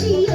Sim.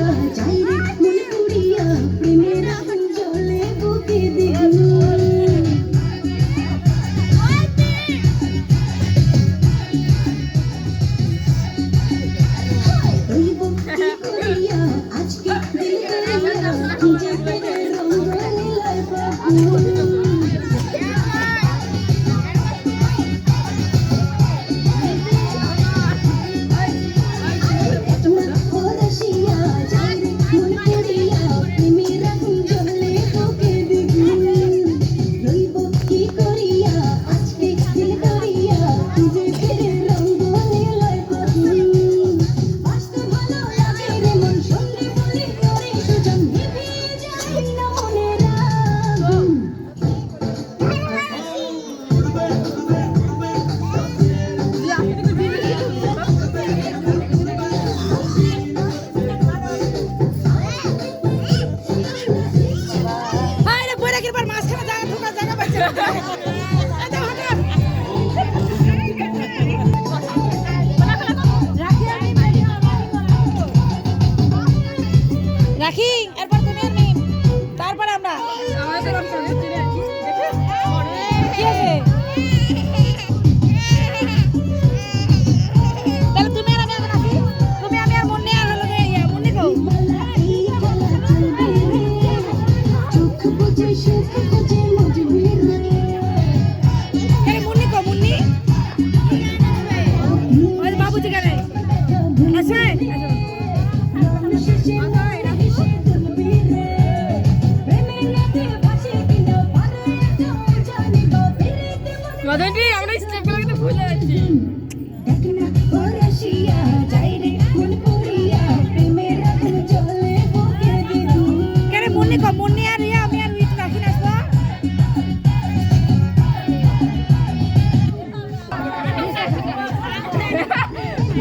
আগের বার জায়গা ঢোকার জায়গা পাইছে রাখি আর মদনটি আমরা স্টেপ লাগতে ভুলে যাচ্ছি। কেন মনে কম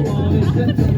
lang.